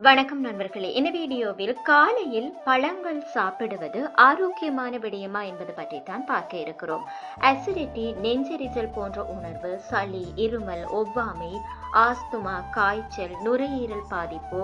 வணக்கம் நண்பர்களே. இந்த வீடியோவில் காலையில் பழங்கள் சாப்பிடுவது ஆரோக்கியமான விடயமா என்பது பற்றி தான் பார்க்க இருக்கிறோம். அசிடிட்டி நெஞ்செரிச்சல் போன்ற உணர்வு சளி இருமல் ஒவ்வாமை ஆஸ்துமா காய்ச்சல் நுரையீரல் பாதிப்பு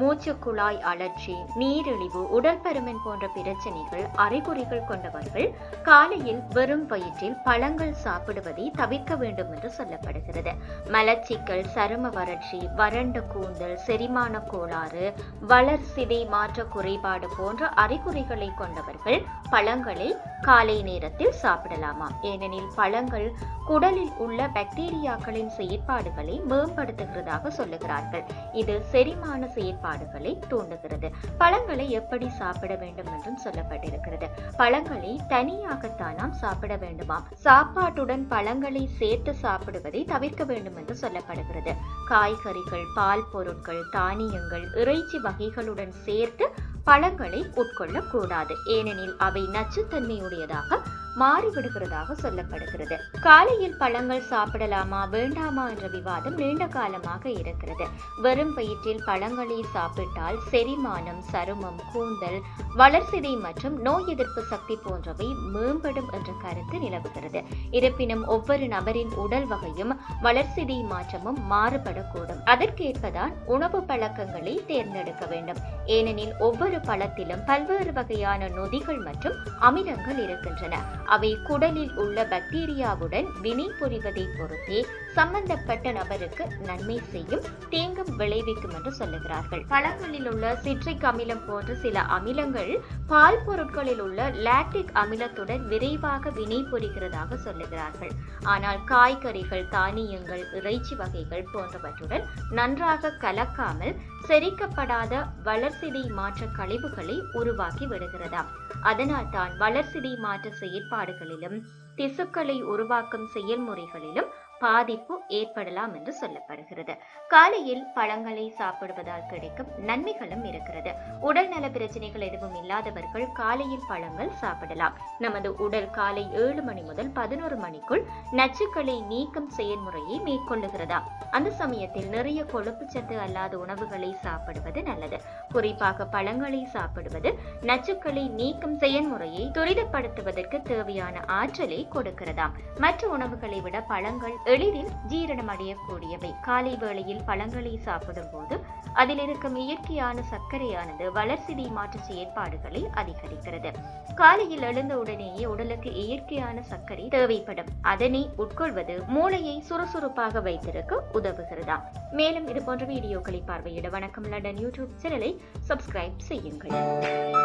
மூச்சுக்குழாய் அழற்சி நீரிழிவு உடற்பருமன் போன்ற பிரச்சனைகள் அறிகுறிகள் கொண்டவர்கள் காலையில் வெறும் வயிற்றில் பழங்கள் சாப்பிடுவதை தவிர்க்க வேண்டும் என்று சொல்லப்படுகிறது. மலச்சிக்கல் சரும வறட்சி வறண்ட கூந்தல் செரிமான கோளாறு வளர்சிதை மாற்ற குறைபாடு போன்ற அறிகுறிகளை கொண்டவர்கள் பழங்களை காலை நேரத்தில் சாப்பிடலாமா ஏனெனில் பழங்கள் குடலில் உள்ள பாக்டீரியாக்களின் செயற்பாடுகளை மேம்படுத்துகிறதாக சொல்லுகிறார்கள். இது செரிமான செயற்பாடுகளை தூண்டுகிறது. பழங்களை எப்படி சாப்பிட வேண்டும் என்றும் சொல்லப்பட்டிருக்கிறது. பழங்களை தனியாகத்தான் நாம் சாப்பிட வேண்டுமாம். சாப்பாட்டுடன் பழங்களை சேர்த்து சாப்பிடுவதை தவிர்க்க வேண்டும் என்று சொல்லப்படுகிறது. காய்கறிகள் பால் பொருட்கள் தானியங்கள் இறைச்சி வகைகளுடன் சேர்த்து பழங்களை உட்கொள்ளக்கூடாது. ஏனெனில் அவை நச்சுத்தன்மையுடையதாக மாறிவிடுகிறதாக சொல்லப்படுகிறது. காலையில் பழங்கள் சாப்பிடலாமா வேண்டாமா என்ற விவாதம் நீண்ட காலமாக இருக்கிறது. வெறும் வயிற்றில் பழங்களை சாப்பிட்டால் செரிமானம் சருமம் கூந்தல் வளர்சிதை மற்றும் நோய் எதிர்ப்பு சக்தி போன்றவை மேம்படும் என்ற கருத்து நிலவுகிறது. இருப்பினும் ஒவ்வொரு நபரின் உடல் வகையும் வளர்சிதை மாற்றமும் மாறுபடக்கூடும். அதற்கேற்பதான் உணவு பழக்கங்களை தேர்ந்தெடுக்க வேண்டும். ஏனெனில் ஒவ்வொரு பழத்திலும் பல்வேறு வகையான நொதிகள் மற்றும் அமிலங்கள் இருக்கின்றன. அவை குடலில் உள்ள பாக்டீரியாவுடன் வினை புரிவதை பொறுத்தே சம்பந்தப்பட்ட நபருக்கு நன்மை செய்யும் தீங்கும் விளைவிக்கும் என்று சொல்லுகிறார்கள். பழங்களில் உள்ள சிட்ரிக் அமிலம் போன்ற சில அமிலங்கள் பால் பொருட்களில் உள்ள லாக்டிக் அமிலத்துடன் விரைவாக வினை புரிகிறதாக சொல்லுகிறார்கள். ஆனால் காய்கறிகள் தானியங்கள் இறைச்சி வகைகள் போன்றவற்றுடன் நன்றாக கலக்காமல் செரிக்கப்படாத வளர்சிதை மாற்ற கழிவுகளை உருவாக்கி விடுகிறதாம். அதனால் தான் வளர்சிதை மாற்ற செயற்பாடுகளிலும் திசுக்களை உருவாக்கும் செயல்முறைகளிலும் பாதிப்பு ஏற்படலாம் என்று சொல்லப்படுகிறது. காலையில் பழங்களை சாப்பிடுவதால் கிடைக்கும் நன்மைகளும் இருக்கிறது. உடல் நல பிரச்சனைகள் எதுவும் இல்லாதவர்கள் காலையில் பழங்கள் சாப்பிடலாம். நமது உடல் காலை ஏழு மணி முதல் பதினோரு மணிக்குள் நச்சுக்களை நீக்கும் செயல்முறையை மேற்கொள்ளுகிறதா? அந்த சமயத்தில் நிறைய கொழுப்பு சத்து அல்லாத உணவுகளை சாப்பிடுவது நல்லது. குறிப்பாக பழங்களை சாப்பிடுவது நச்சுக்களை நீக்கும் செயல்முறையை துரிதப்படுத்துவதற்கு தேவையான ஆற்றலை கொடுக்கிறதாம். மற்ற உணவுகளை விட பழங்கள் எளிதில் ஜீரணம் அடையக்கூடியவை. காலை வேளையில் பழங்களை சாப்பிடும் போது அதில் இருக்கும் இயற்கையான சர்க்கரையானது வளர்சிதை மாற்ற செயற்பாடுகளை அதிகரிக்கிறது. காலையில் எழுந்த உடனேயே உடலுக்கு இயற்கையான சர்க்கரை தேவைப்படும். அதனை உட்கொள்வது மூளையை சுறுசுறுப்பாக வைத்திருக்க உதவுகிறதா மேலும் இது போன்ற வீடியோக்களை பார்வையிட வணக்கம். லண்டன் யூடியூப் சேனலை சப்ஸ்கிரைப் செய்யுங்கள்.